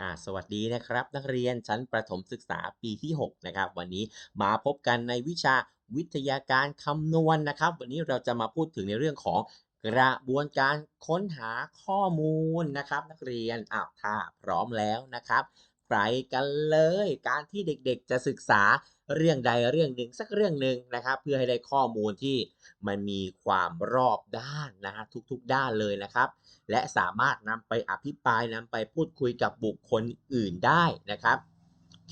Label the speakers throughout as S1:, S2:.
S1: อ่าสวัสดีนะครับนักเรียนชั้นประถมศึกษาปีที่ 6 นะครับ วันนี้มาพบกันในวิชาวิทยาการคำนวณนะครับ วันนี้เราจะมาพูดถึงในเรื่องของกระบวนการค้นหาข้อมูลนะครับ นักเรียนอ้าวถ้าพร้อมแล้วนะครับ ไปกันเลย การที่เด็กๆจะศึกษาเรื่องใดเรื่องหนึ่งสักเรื่องหนึ่งนะครับ เพื่อให้ได้ข้อมูลที่มันมีความรอบด้านนะฮะทุกๆด้านเลยนะครับ และสามารถนำไปอภิปรายนำไปพูดคุยกับบุคคลอื่นได้นะครับ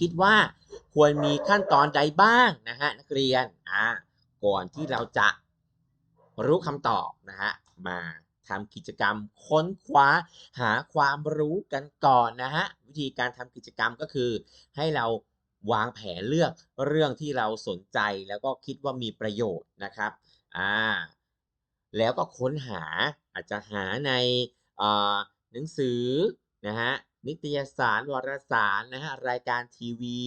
S1: คิดว่าควรมีขั้นตอนใดบ้างนะฮะนักเรียนอ่าก่อนที่เราจะรู้คำตอบนะฮะมา ทำกิจกรรมค้นคว้าหาความรู้กันก่อนนะฮะ วิธีการทำกิจกรรมก็คือ ให้เราวางแผนเลือกเรื่องที่เราสนใจแล้วก็คิดว่ามีประโยชน์นะครับอ่าแล้วก็ค้นหาอาจจะหาในหนังสือนะฮะนิตยสารวารสารนะฮะรายการทีวี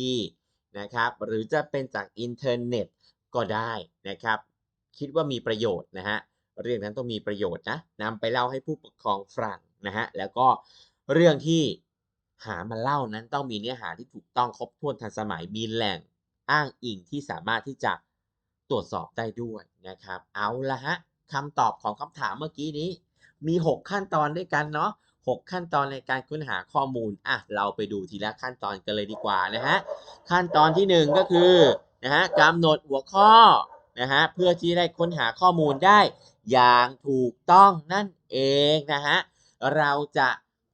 S1: นะครับหรือจะเป็นจากอินเทอร์เน็ตก็ได้นะครับ คิดว่ามีประโยชน์นะฮะ เรื่องนั้นต้องมีประโยชน์นะนำไปเล่าให้ผู้ปกครองฟังนะฮะแล้วก็เรื่องที่หามาเล่านั้นต้องมีเนื้อหาที่ถูกต้องครบถ้วนทันสมัยมีแหล่งอ้างอิงที่สามารถที่จะตรวจสอบได้ด้วยนะครับ เอาละฮะคำตอบของคำถามเมื่อกี้นี้ มี 6 ขั้นตอนด้วยกันเนาะ6ขั้นตอนในการค้นหาข้อมูลอะเราไปดูทีละขั้นตอนกันเลยดีกว่านะฮะขั้นตอนที่ 1 ก็คือนะฮะกำหนดหัวข้อนะฮะเพื่อที่ได้ค้นหาข้อมูลได้ อย่างถูกต้องนั่นเองนะฮะ เราจะ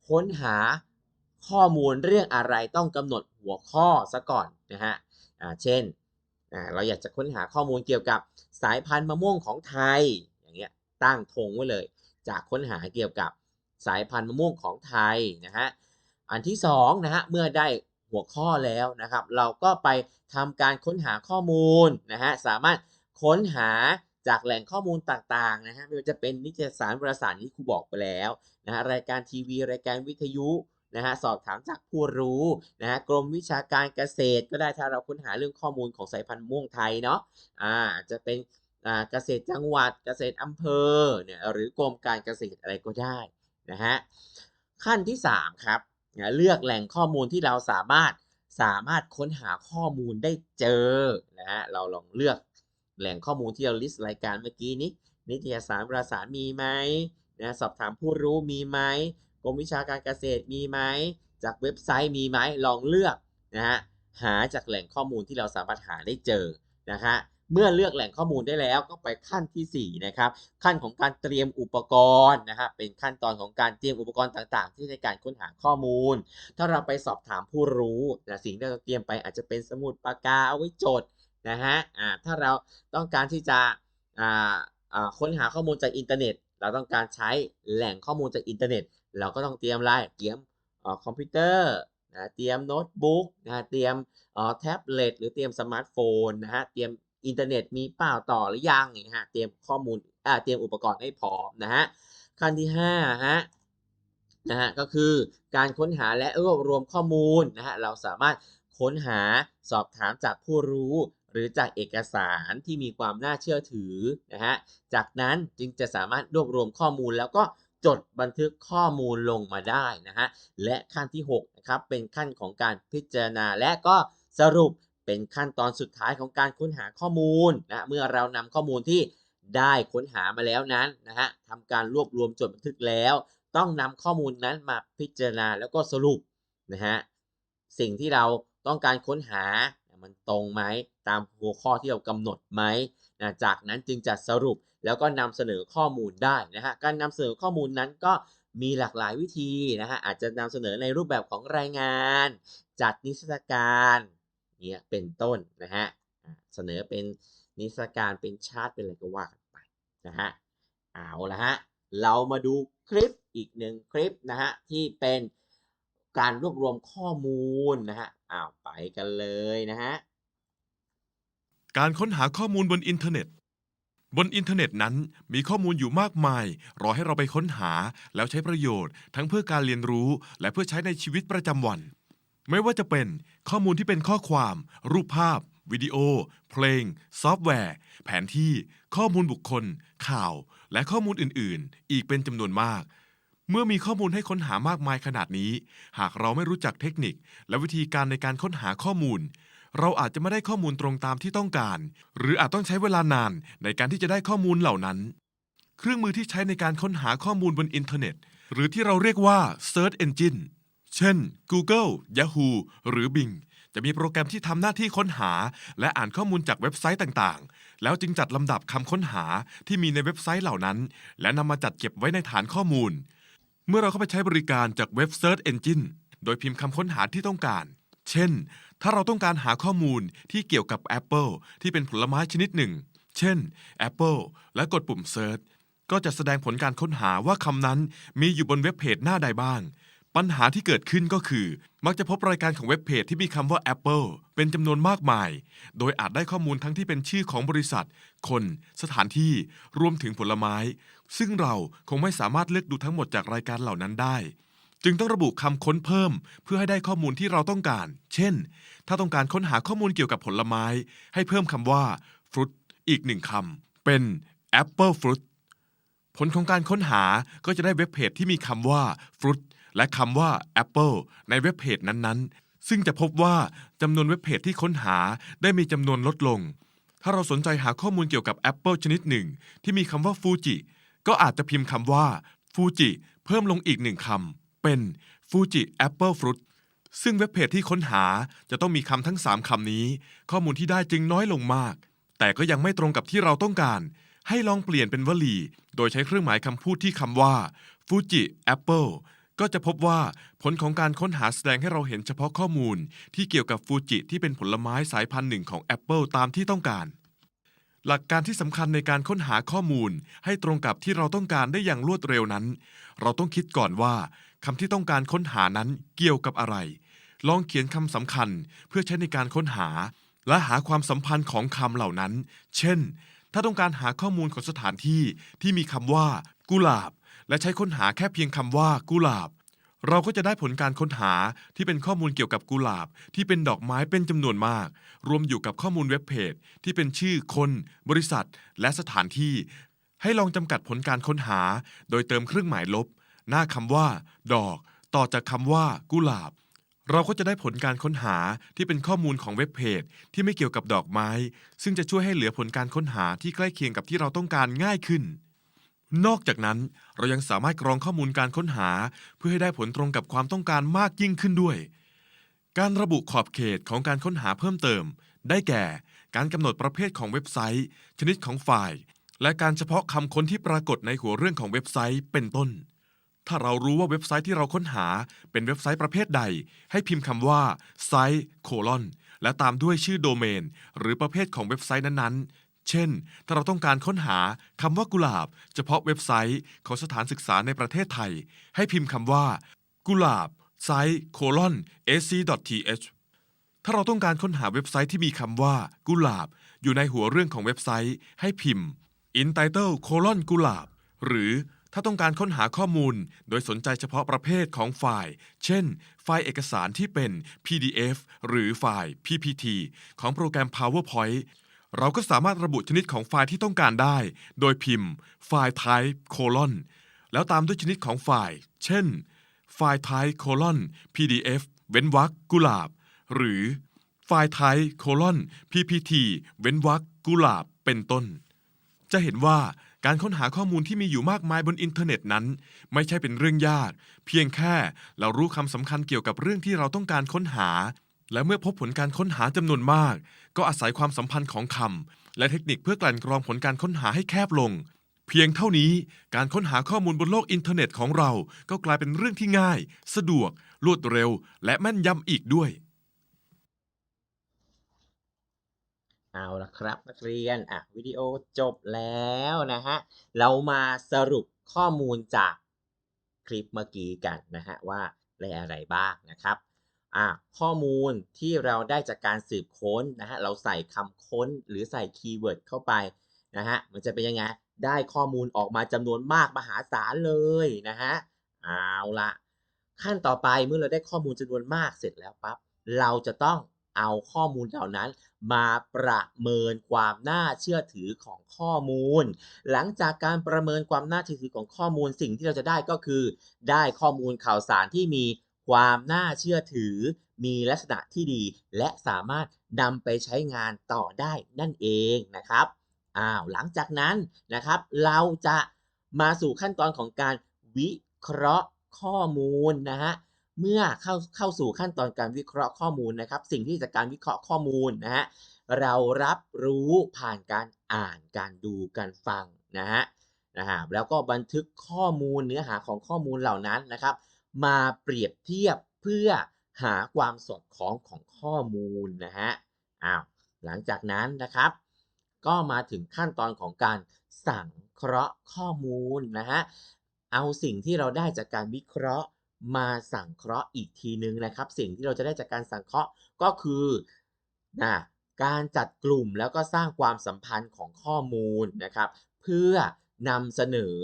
S1: ค้นหาข้อมูลเรื่องอะไรต้องกำหนดหัวข้อซะก่อนนะฮะเช่น เราอยากจะค้นหาข้อมูลเกี่ยวกับสายพันธุ์มะม่วงของไทย อย่างเงี้ย ตั้งธงไว้เลย จากค้นหาเกี่ยวกับสายพันธุ์มะม่วงของไทยนะฮะ อันที่สองนะฮะ เมื่อได้หัวข้อแล้วนะครับ เราก็ไปทำการค้นหาข้อมูลนะฮะ สามารถค้นหา จากแหล่งข้อมูลต่างๆนะฮะไม่ว่าจะเป็นนิตยสารวารสารที่ครูบอกไปแล้วนะฮะรายการทีวี รายการวิทยุนะฮะสอบถามจากผู้รู้นะฮะกรมวิชาการเกษตร ก็ได้ถ้าเราค้นหาเรื่องข้อมูลของสายพันธุ์ม่วงไทยเนาะอ่าจจะเป็นอ่าเกษตรจังหวัดเกษตรอำเภอเนี่ยหรือกรมการเกษตรอะไรก็ได้นะฮะขั้นที่ 3 ครับนะเลือกแหล่งข้อมูลที่เราสามารถสามารถค้นหาข้อมูลได้เจอนะฮะเราลองเลือก แหล่งข้อมูลที่เราลิสต์รายการเมื่อกี้นี้ นิตยสารวารสารมีไหมนะสอบถามผู้รู้มีไหมกรมวิชาการเกษตรมีไหมจากเว็บไซต์มีไหมลองเลือกนะฮะหาจากแหล่งข้อมูลที่เราสามารถหาได้เจอนะฮะเมื่อเลือกแหล่งข้อมูลได้แล้วก็ไปขั้นที่ 4 นะครับ ขั้นของการเตรียมอุปกรณ์นะครับเป็นขั้นตอนของการเตรียมอุปกรณ์ต่าง ๆ ที่ในการค้นหาข้อมูล ถ้าเราไปสอบถามผู้รู้นะสิ่งที่เราเตรียมไปอาจจะเป็นสมุดปากกาเอาไว้จด นะฮะอ่าถ้าเราต้องการที่จะอ่าอ่าค้นหาข้อมูลจากอินเทอร์เน็ต เราต้องการใช้แหล่งข้อมูลจากอินเทอร์เน็ต เราก็ต้องเตรียมอะไรเตรียมอ่อคอมพิวเตอร์นะเตรียมโน้ตบุ๊กนะเตรียมอ่อแท็บเล็ตหรือเตรียมสมาร์ทโฟนนะฮะเตรียมอินเทอร์เน็ตมีเปล่าต่อหรือยังอย่างงี้ฮะเตรียมข้อมูลอ่าเตรียมอุปกรณ์ให้พร้อมนะฮะขั้นที่5ฮะนะฮะก็คือการค้นหาและรวบรวมข้อมูลนะฮะเราสามารถค้นหาสอบถามจากผู้รู้ หรือจากเอกสารที่มีความน่าเชื่อถือนะฮะ จากนั้นจึงจะสามารถรวบรวมข้อมูลแล้วก็จดบันทึกข้อมูลลงมาได้นะฮะ และขั้นที่6นะครับเป็นขั้นของการพิจารณาและก็สรุปเป็นขั้นตอนสุดท้ายของการค้นหาข้อมูลนะเมื่อเรานำข้อมูลที่ได้ค้นหามาแล้วนั้นนะฮะทำการรวบรวมจดบันทึกแล้ว ต้องนำข้อมูลนั้นมาพิจารณาแล้วก็สรุปนะฮะสิ่งที่เราต้องการค้นหา มันตรงไหมตามหัวข้อที่เรากำหนดไหมนะจากนั้นจึงจะสรุปแล้วก็นำเสนอข้อมูลได้นะฮะการนำเสนอข้อมูลนั้นก็มีหลากหลายวิธีนะฮะอาจจะนำเสนอในรูปแบบของรายงาน จัดนิทรรศการเนี่ยเป็นต้นนะฮะเสนอเป็นนิทรรศการเป็นชาร์ตเป็นอะไรก็ว่ากันไปนะฮะเอาละฮะเรามาดูคลิปอีกหนึ่งคลิปนะฮะที่เป็น การรวบรวมข้อมูลนะฮะอ้าวไปกันเลยนะฮะ
S2: การค้นหาข้อมูลบนอินเทอร์เน็ต บนอินเทอร์เน็ตนั้นมีข้อมูลอยู่มากมาย รอให้เราไปค้นหาแล้วใช้ประโยชน์ ทั้งเพื่อการเรียนรู้ และเพื่อใช้ในชีวิตประจำวัน ไม่ว่าจะเป็นข้อมูลที่เป็นข้อความ รูปภาพ วิดีโอ เพลง ซอฟต์แวร์ แผนที่ ข้อมูลบุคคล ข่าว และข้อมูลอื่น ๆ อีกเป็นจำนวนมาก เมื่อมีข้อมูลให้ค้นหามากมายขนาดนี้ หากเราไม่รู้จักเทคนิค และวิธีการในการค้นหาข้อมูล เราอาจจะไม่ได้ข้อมูลตรงตามที่ต้องการ หรืออาจต้องใช้เวลานานในการที่จะได้ข้อมูลเหล่านั้น เครื่องมือที่ใช้ในการค้นหาข้อมูลบนอินเทอร์เน็ต หรือที่เราเรียกว่า Search Engine เช่น Google Yahoo หรือ Bing จะมีโปรแกรมที่ทำหน้าที่ค้นหา และอ่านข้อมูลจากเว็บไซต์ต่างๆ แล้วจึงจัดลำดับคำค้นหาที่มีในเว็บไซต์เหล่านั้น และนำมาจัดเก็บไว้ในฐานข้อมูล เมื่อเราเข้าไปใช้บริการจากเว็บ Search Engine โดยพิมพ์คำค้นหาที่ต้องการ เช่น ถ้าเราต้องการหาข้อมูลที่เกี่ยวกับ Apple ที่เป็นผลไม้ชนิดหนึ่ง เช่น Apple และกดปุ่ม Search ก็จะแสดงผลการค้นหาว่าคำนั้นมีอยู่บนเว็บเพจหน้าใดบ้าง ปัญหาที่เกิดขึ้นก็คือ มักจะพบรายการของเว็บเพจที่มีคำว่า Apple เป็นจำนวนมากมาย โดยอาจได้ข้อมูลทั้งที่เป็นชื่อของบริษัท คน สถานที่รวมถึงผลไม้ ซึ่งเราคงไม่สามารถเลือกดูทั้งหมดจากรายการเหล่านั้นได้ จึงต้องระบุคำค้นเพิ่ม เพื่อให้ได้ข้อมูลที่เราต้องการ เช่น ถ้าต้องการค้นหาข้อมูลเกี่ยวกับผลไม้ ให้เพิ่มคำว่า fruit อีกหนึ่งคำเป็น apple fruit ผลของการค้นหาก็จะได้เว็บเพจที่มีคำว่า fruit และคำว่า apple ในเว็บเพจนั้นๆ ซึ่งจะพบว่าจำนวนเว็บเพจที่ค้นหาได้มีจำนวนลดลง ถ้าเราสนใจหาข้อมูลเกี่ยวกับ Apple ชนิดหนึ่ง ที่มีคำว่าฟูจิก็อาจจะพิมพ์คำว่าฟูจิเพิ่มลงอีกหนึ่งคำเป็นฟูจิแอปเปิลฟรุตซึ่งเว็บเพจที่ค้นหาจะต้องมีคำทั้ง 3 คำนี้ ข้อมูลที่ได้จึงน้อยลงมาก แต่ก็ยังไม่ตรงกับที่เราต้องการ ให้ลองเปลี่ยนเป็นวลี โดยใช้เครื่องหมายคำพูดที่คำว่าฟูจิแอปเปิล ก็จะพบว่าผลของการค้นหาแสดงให้เราเห็นเฉพาะข้อมูล ที่เกี่ยวกับฟูจิที่เป็นผลไม้สายพันธุ์หนึ่งของ Apple ตามที่ต้องการ หลักการที่สำคัญในการค้นหาข้อมูล ให้ตรงกับที่เราต้องการได้อย่างรวดเร็วนั้น เราต้องคิดก่อนว่าคำที่ต้องการค้นหานั้นเกี่ยวกับอะไร ลองเขียนคำสำคัญเพื่อใช้ในการค้นหา และหาความสัมพันธ์ของคำเหล่านั้น เช่น ถ้าต้องการหาข้อมูลของสถานที่ที่มีคำว่า กุหลาบ และใช้ค้นหาแค่เพียงคำว่ากุหลาบ เราก็จะได้ผลการค้นหาที่เป็นข้อมูลเกี่ยวกับกุหลาบ ที่เป็นดอกไม้เป็นจำนวนมาก รวมอยู่กับข้อมูลเว็บเพจที่เป็นชื่อคน บริษัท และสถานที่ ให้ลองจำกัดผลการค้นหา โดยเติมเครื่องหมายลบ หน้าคำว่า ดอก ต่อจากคำว่า กุหลาบเราก็จะได้ผลการค้นหาที่เป็นข้อมูลของเว็บเพจที่ไม่เกี่ยวกับดอกไม้ ซึ่งจะช่วยให้เหลือผลการค้นหาที่ใกล้เคียงกับที่เราต้องการง่ายขึ้น นอกจากนั้นเรายังสามารถกรองข้อมูลการค้นหา เพื่อให้ได้ผลตรงกับความต้องการมากยิ่งขึ้นด้วย การระบุขอบเขตของการค้นหาเพิ่มเติม ได้แก่การกำหนดประเภทของเว็บไซต์ ชนิดของไฟล์ และการเฉพาะคำค้นที่ปรากฏในหัวเรื่องของเว็บไซต์เป็นต้น ถ้าเรารู้ว่าเว็บไซต์ที่เราค้นหาเป็นเว็บไซต์ประเภทใด ให้พิมพ์คำว่าไซต์โคลอนและตามด้วยชื่อโดเมน หรือประเภทของเว็บไซต์นั้นๆ เช่น ถ้าเราต้องการค้นหาคำว่ากุหลาบ เฉพาะเว็บไซต์ของสถานศึกษาในประเทศไทย ให้พิมพ์คำว่า กุหลาบไซต์โคลอน ac.th ถ้าเราต้องการค้นหาเว็บไซต์ที่มีคำว่า กุหลาบ อยู่ในหัวเรื่องของเว็บไซต์ ให้พิมพ์ entitle colon กุหลาบ หรือถ้าต้องการค้นหาข้อมูล โดยสนใจเฉพาะประเภทของไฟล์ เช่น ไฟล์เอกสารที่เป็น PDF หรือไฟล์ PPT ของโปรแกรม PowerPoint เราก็สามารถระบุชนิดของไฟล์ที่ต้องการได้ โดยพิมพ์ ไฟล์ type colon แล้วตามด้วยชนิดของไฟล์ เช่น ไฟล์ type colon PDF เว้นวรรคกุหลาบ หรือไฟล์ type colon PPT เว้นวรรคกุหลาบ เป็นต้น จะเห็นว่าการค้นหาข้อมูลที่มีอยู่มากมายบนอินเทอร์เน็ตนั้น ไม่ใช่เป็นเรื่องยาก เพียงแค่เรารู้คำสำคัญเกี่ยวกับเรื่องที่เราต้องการค้นหา และเมื่อพบผลการค้นหาจำนวนมาก ก็อาศัยความสัมพันธ์ของคำและเทคนิคเพื่อกลั่นกรองผลการค้นหาให้แคบลง เพียงเท่านี้การค้นหาข้อมูลบนโลกอินเทอร์เน็ตของเรา ก็กลายเป็นเรื่องที่ง่าย สะดวก รวดเร็ว และแม่นยำอีกด้วย
S1: เอาละครับนักเรียนอะวิดีโอจบแล้วนะฮะ เรามาสรุปข้อมูลจากคลิปเมื่อกี้กันนะฮะว่าได้อะไรบ้างนะครับ ข้อมูลที่เราได้จากการสืบค้นนะฮะเราใส่คำค้นหรือใส่คีย์เวิร์ดเข้าไปนะฮะมันจะเป็นยังไงได้ข้อมูลออกมาจำนวนมากมหาศาลเลยนะฮะเอาละขั้นต่อไปเมื่อเราได้ข้อมูลจำนวนมากเสร็จแล้วปั๊บเราจะต้องเอาข้อมูลเหล่านั้น มาประเมินความน่าเชื่อถือของข้อมูล หลังจากการประเมินความน่าเชื่อถือของข้อมูลสิ่งที่เราจะได้ก็คือ ได้ข้อมูลข่าวสารที่มี ความน่าเชื่อถือ มีลักษณะที่ดี และสามารถนำไปใช้งานต่อได้นั่นเองนะครับอ้าวหลังจากนั้นนะครับ เราจะมาสู่ขั้นตอนของการวิเคราะห์ข้อมูลนะฮะเมื่อเข้าเข้าสู่ขั้นตอนการวิเคราะห์ข้อมูลนะครับ สิ่งที่จากการวิเคราะห์ข้อมูลนะฮะเรารับรู้ผ่านการอ่านการดูการฟังนะฮะนะฮะแล้วก็บันทึกข้อมูลเนื้อหาของข้อมูลเหล่านั้นนะครับ มาเปรียบเทียบเพื่อหาความสอดคล้องของข้อมูลนะฮะอ้าวหลังจากนั้นนะครับ ก็มาถึงขั้นตอนของการสังเคราะห์ข้อมูลนะฮะเอาสิ่งที่เราได้จากการวิเคราะห์มาสังเคราะห์อีกทีนึงนะครับ สิ่งที่เราจะได้จากการสังเคราะห์ก็คือนะการจัดกลุ่มแล้วก็สร้างความสัมพันธ์ของข้อมูลนะครับ เพื่อนำเสนอ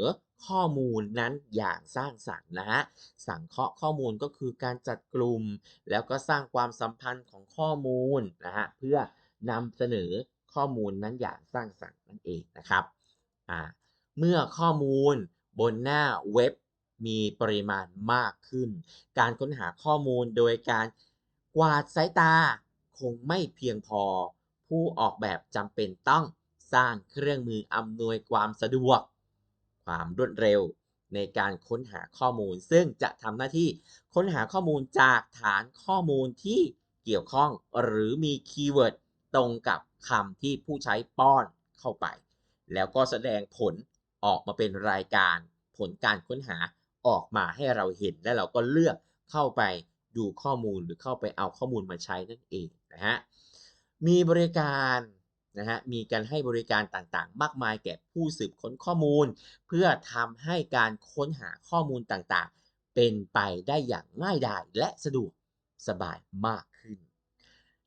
S1: ข้อมูลนั้นอย่างสร้างสรรค์นะฮะ สังเคราะห์ข้อมูลก็คือการจัดกลุ่ม แล้วก็สร้างความสัมพันธ์ของข้อมูลนะฮะเพื่อนำเสนอข้อมูลนั้นอย่างสร้างสรรค์นั่นเองนะครับ อ่า เมื่อข้อมูลบนหน้าเว็บมีปริมาณมากขึ้น การค้นหาข้อมูลโดยการกวาดสายตาคงไม่เพียงพอ ผู้ออกแบบจำเป็นต้องสร้างเครื่องมืออำนวยความสะดวก ความรวดเร็ว ในการค้นหาข้อมูล ซึ่งจะทำหน้าที่ค้นหาข้อมูลจากฐานข้อมูลที่เกี่ยวข้องหรือมีคีย์เวิร์ดตรงกับคำที่ผู้ใช้ป้อนเข้าไป แล้วก็แสดงผลออกมาเป็นรายการผลการค้นหาออกมาให้เราเห็น และเราก็เลือกเข้าไปดูข้อมูลหรือเข้าไปเอาข้อมูลมาใช้นั่นเองนะฮะมีบริการ นะฮะมีการให้บริการต่างๆ มากมายแก่ผู้สืบค้นข้อมูล เพื่อทำให้การค้นหาข้อมูลต่างๆ เป็นไปได้อย่างง่ายดายและสะดวกสบายมากขึ้น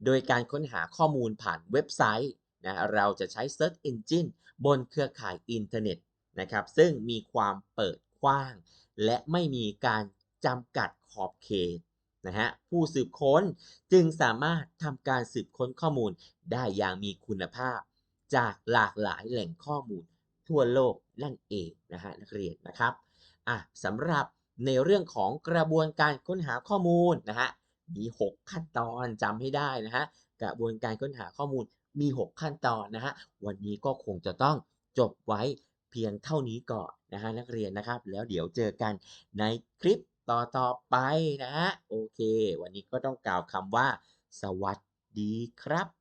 S1: โดยการค้นหาข้อมูลผ่านเว็บไซต์นะเราจะใช้ Search Engine บนเครือข่ายอินเทอร์เน็ตนะครับซึ่งมีความเปิดกว้าง และไม่มีการจำกัดขอบเขต นะฮะผู้สืบค้นจึงสามารถทำการสืบค้นข้อมูลได้อย่างมีคุณภาพ จากหลากหลายแหล่งข้อมูลทั่วโลกนั่นเองนะฮะนักเรียนนะครับอะสำหรับในเรื่องของกระบวนการค้นหาข้อมูลนะฮะมี 6 ขั้นตอนจำให้ได้นะฮะกระบวนการค้นหาข้อมูลมี 6 ขั้นตอนนะฮะวันนี้ก็คงจะต้องจบไว้เพียงเท่านี้ก่อนนะฮะนักเรียนนะครับ แล้วเดี๋ยวเจอกันในคลิป ต่อต่อไปนะฮะโอเค วันนี้ก็ต้องกล่าวคำว่า สวัสดีครับ